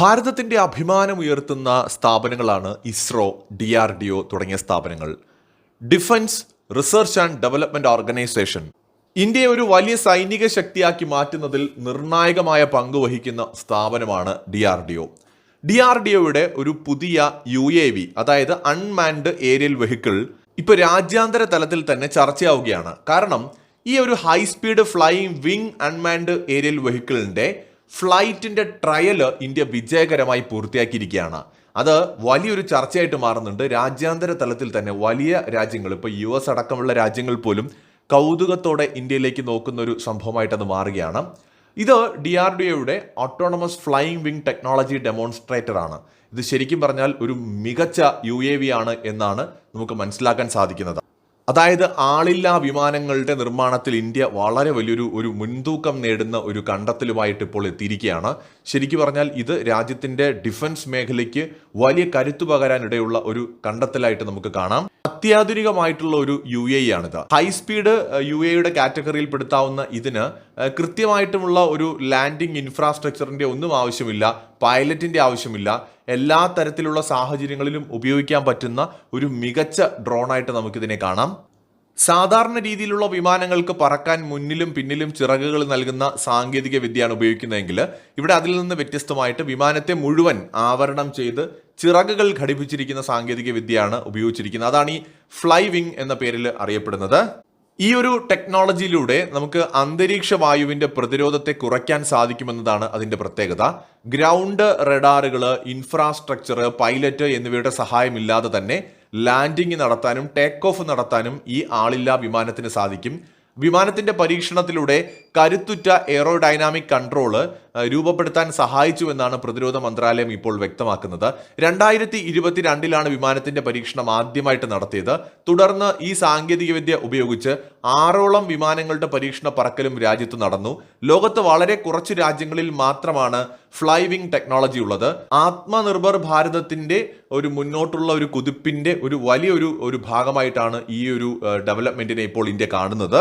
ഭാരതത്തിന്റെ അഭിമാനം ഉയർത്തുന്ന സ്ഥാപനങ്ങളാണ് ISRO D R D O തുടങ്ങിയ സ്ഥാപനങ്ങൾ. Defence research and development organisation ഇന്ത്യയെ ഒരു വലിയ സൈനിക ശക്തിയാക്കി മാറ്റുന്നതിൽ നിർണായകമായ പങ്ക് വഹിക്കുന്ന സ്ഥാപനമാണ് D R D O D R D ഒയുടെ ഒരു പുതിയ യു എ വി അതായത് അൺമാൻഡ് ഏരിയൽ വെഹിക്കിൾ ഇപ്പോൾ രാജ്യാന്തര തലത്തിൽ തന്നെ ചർച്ചയാവുകയാണ്. കാരണം ഈ ഒരു high speed flying wing unmanned aerial വെഹിക്കിളിന്റെ ഫ്ലൈറ്റിന്റെ ട്രയൽ ഇന്ത്യ വിജയകരമായി പൂർത്തിയാക്കിയിരിക്കുകയാണ്. അത് വലിയൊരു ചർച്ചയായിട്ട് മാറുന്നുണ്ട്. രാജ്യാന്തര തലത്തിൽ തന്നെ വലിയ രാജ്യങ്ങൾ ഇപ്പോൾ യു എസ് അടക്കമുള്ള രാജ്യങ്ങൾ പോലും കൗതുകത്തോടെ ഇന്ത്യയിലേക്ക് നോക്കുന്ന ഒരു സംഭവമായിട്ട് അത് മാറുകയാണ്. ഇത് ഡി ആർ ഡി ഒയുടെ autonomous flying wing technology demonstrator ആണ്. ഇത് ശരിക്കും പറഞ്ഞാൽ ഒരു മികച്ച യു എ വി ആണ് എന്നാണ് നമുക്ക് മനസ്സിലാക്കാൻ സാധിക്കുന്നത്. അതായത് ആളില്ലാ വിമാനങ്ങളുടെ നിർമ്മാണത്തിൽ ഇന്ത്യ വളരെ വലിയൊരു ഒരു മുൻതൂക്കം നേടുന്ന ഒരു കണ്ടെത്തലുമായിട്ട് ഇപ്പോൾ എത്തിയിരിക്കുകയാണ്. ശരിക്കു പറഞ്ഞാൽ ഇത് രാജ്യത്തിന്റെ ഡിഫൻസ് മേഖലയ്ക്ക് വലിയ കരുത്തു പകരാനിടയുള്ള ഒരു കണ്ടെത്തലായിട്ട് നമുക്ക് കാണാം. അത്യാധുനികമായിട്ടുള്ള ഒരു യു എ ആണിത്. ഹൈ സ്പീഡ് യു എയുടെ കാറ്റഗറിയിൽ പെടുത്താവുന്ന ഇതിന് കൃത്യമായിട്ടുമുള്ള ഒരു ലാൻഡിംഗ് ഇൻഫ്രാസ്ട്രക്ചറിന്റെ ഒന്നും ആവശ്യമില്ല പൈലറ്റിന്റെ ആവശ്യമില്ല എല്ലാ തരത്തിലുള്ള സാഹചര്യങ്ങളിലും ഉപയോഗിക്കാൻ പറ്റുന്ന ഒരു മികച്ച ഡ്രോണായിട്ട് നമുക്കിതിനെ കാണാം. സാധാരണ രീതിയിലുള്ള വിമാനങ്ങൾക്ക് പറക്കാൻ മുന്നിലും പിന്നിലും ചിറകുകൾ നൽകുന്ന സാങ്കേതിക വിദ്യയാണ് ഉപയോഗിക്കുന്നതെങ്കിൽ ഇവിടെ അതിൽ നിന്ന് വ്യത്യസ്തമായിട്ട് വിമാനത്തെ മുഴുവൻ ആവരണം ചെയ്ത് ചിറകുകൾ ഘടിപ്പിച്ചിരിക്കുന്ന സാങ്കേതിക വിദ്യയാണ് ഉപയോഗിച്ചിരിക്കുന്നത്. അതാണ് ഈ ഫ്ലൈ വിങ് എന്ന പേരിൽ അറിയപ്പെടുന്നത്. ഈ ഒരു ടെക്നോളജിയിലൂടെ നമുക്ക് അന്തരീക്ഷ വായുവിന്റെ പ്രതിരോധത്തെ കുറയ്ക്കാൻ സാധിക്കുമെന്നതാണ് അതിന്റെ പ്രത്യേകത. ഗ്രൗണ്ട് റഡാറുകൾ ഇൻഫ്രാസ്ട്രക്ചർ പൈലറ്റ് എന്നിവയുടെ സഹായമില്ലാതെ തന്നെ ലാൻഡിംഗ് നടത്താനും ടേക്ക് ഓഫ് നടത്താനും ഈ ആളില്ലാ വിമാനത്തിന് സാധിക്കും. വിമാനത്തിന്റെ പരീക്ഷണത്തിലൂടെ കരുത്തുറ്റ എയറോഡൈനാമിക് കൺട്രോൾ രൂപപ്പെടുത്താൻ സഹായിച്ചുവെന്നാണ് പ്രതിരോധ മന്ത്രാലയം ഇപ്പോൾ വ്യക്തമാക്കുന്നത്. രണ്ടായിരത്തി ഇരുപത്തിരണ്ടിലാണ് വിമാനത്തിന്റെ പരീക്ഷണം ആദ്യമായിട്ട് നടത്തിയത്. തുടർന്ന് ഈ സാങ്കേതികവിദ്യ ഉപയോഗിച്ച് ആറോളം വിമാനങ്ങളുടെ പരീക്ഷണ പറക്കലും രാജ്യത്ത് നടന്നു. ലോകത്ത് വളരെ കുറച്ച് രാജ്യങ്ങളിൽ മാത്രമാണ് ഫ്ലൈവിംഗ് ടെക്നോളജി ഉള്ളത്. ആത്മനിർഭർ ഭാരതത്തിന്റെ ഒരു മുന്നോട്ടുള്ള ഒരു കുതിപ്പിന്റെ ഒരു വലിയൊരു ഒരു ഭാഗമായിട്ടാണ് ഈ ഒരു ഡെവലപ്മെന്റിനെ ഇപ്പോൾ ഇന്ത്യ കാണുന്നത്.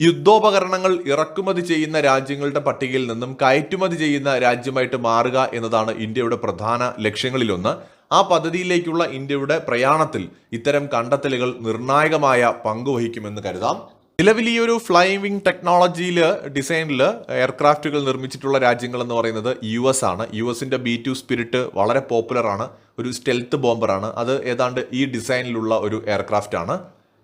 യുദ്ധോപകരണങ്ങൾ ഇറക്കുമതി ചെയ്യുന്ന രാജ്യങ്ങളുടെ പട്ടികയിൽ നിന്നും കയറ്റുമതി ചെയ്യുന്ന രാജ്യമായിട്ട് മാറുക എന്നതാണ് ഇന്ത്യയുടെ പ്രധാന ലക്ഷ്യങ്ങളിലൊന്ന്. ആ പദ്ധതിയിലേക്കുള്ള ഇന്ത്യയുടെ പ്രയാണത്തിൽ ഇത്തരം കണ്ടെത്തലുകൾ നിർണായകമായ പങ്കുവഹിക്കുമെന്ന് കരുതാം. നിലവിൽ ഈ ഒരു ഫ്ലൈവിംഗ് വിങ് ടെക്നോളജിയിൽ ഡിസൈനിൽ എയർക്രാഫ്റ്റുകൾ നിർമ്മിച്ചിട്ടുള്ള രാജ്യങ്ങൾ എന്ന് പറയുന്നത് യു എസ് ആണ്. യു എസിന്റെ ബി ടു സ്പിരിറ്റ് വളരെ പോപ്പുലറാണ്. ഒരു സ്റ്റെൽത്ത് ബോംബറാണ്. അത് ഏതാണ്ട് ഈ ഡിസൈനിലുള്ള ഒരു എയർക്രാഫ്റ്റ് ആണ്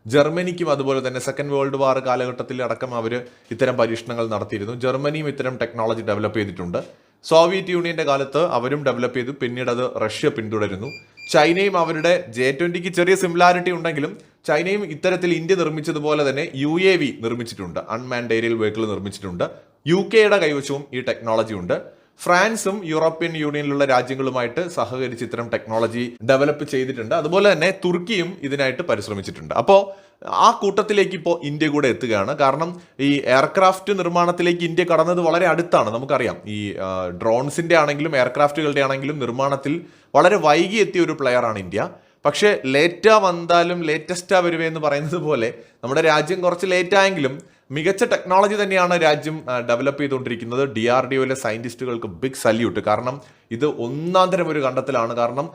ജർമ്മനിക്കും അതുപോലെ തന്നെ സെക്കൻഡ് വേൾഡ് വാർ കാലഘട്ടത്തിൽ അടക്കം അവർ ഇത്തരം പരീക്ഷണങ്ങൾ നടത്തിയിരുന്നു. ജർമ്മനിയും ഇത്തരം ടെക്നോളജി ഡെവലപ്പ് ചെയ്തിട്ടുണ്ട്. സോവിയറ്റ് യൂണിയന്റെ കാലത്ത് അവരും ഡെവലപ്പ് ചെയ്തു. പിന്നീട് അത് റഷ്യ പിന്തുടരുന്നു. ചൈനയും അവരുടെ ജെ ട്വന്റിക്ക് ചെറിയ സിമിലാരിറ്റി ഉണ്ടെങ്കിലും ചൈനയും ഇത്തരത്തിൽ ഇന്ത്യ നിർമ്മിച്ചതുപോലെ തന്നെ യു എ വി നിർമ്മിച്ചിട്ടുണ്ട്. അൺമാൻഡ് ഏരിയൽ വെഹിക്കിൾ നിർമ്മിച്ചിട്ടുണ്ട്. യു കെയുടെ കൈവശവും ഈ ടെക്നോളജി ഉണ്ട്. ഫ്രാൻസും യൂറോപ്യൻ യൂണിയനിലുള്ള രാജ്യങ്ങളുമായിട്ട് സഹകരിച്ച് ഇത്തരം ടെക്നോളജി ഡെവലപ്പ് ചെയ്തിട്ടുണ്ട്. അതുപോലെ തന്നെ തുർക്കിയും ഇതിനായിട്ട് പരിശ്രമിച്ചിട്ടുണ്ട്. അപ്പോൾ ആ കൂട്ടത്തിലേക്ക് ഇപ്പോൾ ഇന്ത്യ കൂടെ എത്തുകയാണ്. കാരണം ഈ എയർക്രാഫ്റ്റ് നിർമ്മാണത്തിലേക്ക് ഇന്ത്യ കടന്നത് വളരെ അടുത്താണ്. നമുക്കറിയാം. ഈ ഡ്രോൺസിന്റെ ആണെങ്കിലും എയർക്രാഫ്റ്റുകളുടെ ആണെങ്കിലും നിർമ്മാണത്തിൽ വളരെ വൈകി എത്തിയ ഒരു പ്ലെയറാണ് ഇന്ത്യ. പക്ഷേ ലേറ്റാ വന്നാലും ലേറ്റസ്റ്റാ വരുവേ എന്ന് പറയുന്നത് പോലെ നമ്മുടെ രാജ്യം കുറച്ച് ലേറ്റ് ആയെങ്കിലും മികച്ച ടെക്നോളജി തന്നെയാണ് രാജ്യം ഡെവലപ്പ് ചെയ്തുകൊണ്ടിരിക്കുന്നത്. ഡി ആർ ഡി ഒയിലെ സയന്റിസ്റ്റുകൾക്ക് ബിഗ് സല്യൂട്ട് കാരണം ഇത് ഒന്നാം തരം ഒരു കണ്ടെത്തലാണ്. കാരണം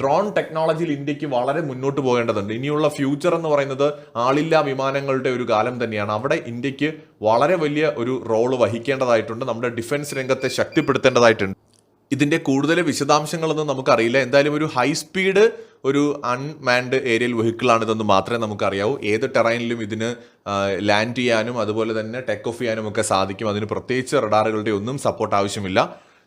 ഡ്രോൺ ടെക്നോളജിയിൽ ഇന്ത്യയ്ക്ക് വളരെ മുന്നോട്ട് പോകേണ്ടതുണ്ട്. ഇനിയുള്ള ഫ്യൂച്ചർ എന്ന് പറയുന്നത് ആളില്ലാ വിമാനങ്ങളുടെ ഒരു കാലം തന്നെയാണ്. അവിടെ ഇന്ത്യയ്ക്ക് വളരെ വലിയ ഒരു റോൾ വഹിക്കേണ്ടതായിട്ടുണ്ട്. നമ്മുടെ ഡിഫൻസ് രംഗത്തെ ശക്തിപ്പെടുത്തേണ്ടതായിട്ടുണ്ട്. ഇതിന്റെ കൂടുതൽ വിശദാംശങ്ങളൊന്നും നമുക്കറിയില്ല. എന്തായാലും ഒരു ഹൈ സ്പീഡ് ഒരു അൺമാൻഡ് ഏരിയൽ വെഹിക്കിളാണ് ഇതെന്ന് മാത്രമേ നമുക്കറിയാവൂ. ഏത് ടെറൈനിലും ഇതിന് ലാൻഡ് ചെയ്യാനും അതുപോലെ തന്നെ ടേക്ക് ഓഫ് ചെയ്യാനും ഒക്കെ സാധിക്കും. അതിന് പ്രത്യേകിച്ച് റഡാറുകളുടെ ഒന്നും സപ്പോർട്ട് ആവശ്യമില്ല.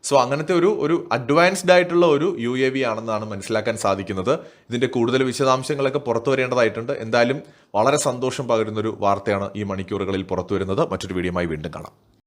സോ അങ്ങനത്തെ ഒരു ഒരു അഡ്വാൻസ്ഡ് ആയിട്ടുള്ള ഒരു യു എ വി ആണെന്നാണ് മനസ്സിലാക്കാൻ സാധിക്കുന്നത്. ഇതിന്റെ കൂടുതൽ വിശദാംശങ്ങളൊക്കെ പുറത്തു വരേണ്ടതായിട്ടുണ്ട്. എന്തായാലും വളരെ സന്തോഷം പകരുന്നൊരു വാർത്തയാണ് ഈ മണിക്കൂറുകളിൽ പുറത്തു വരുന്നത്. മറ്റൊരു വീഡിയോയുമായി വീണ്ടും കാണാം.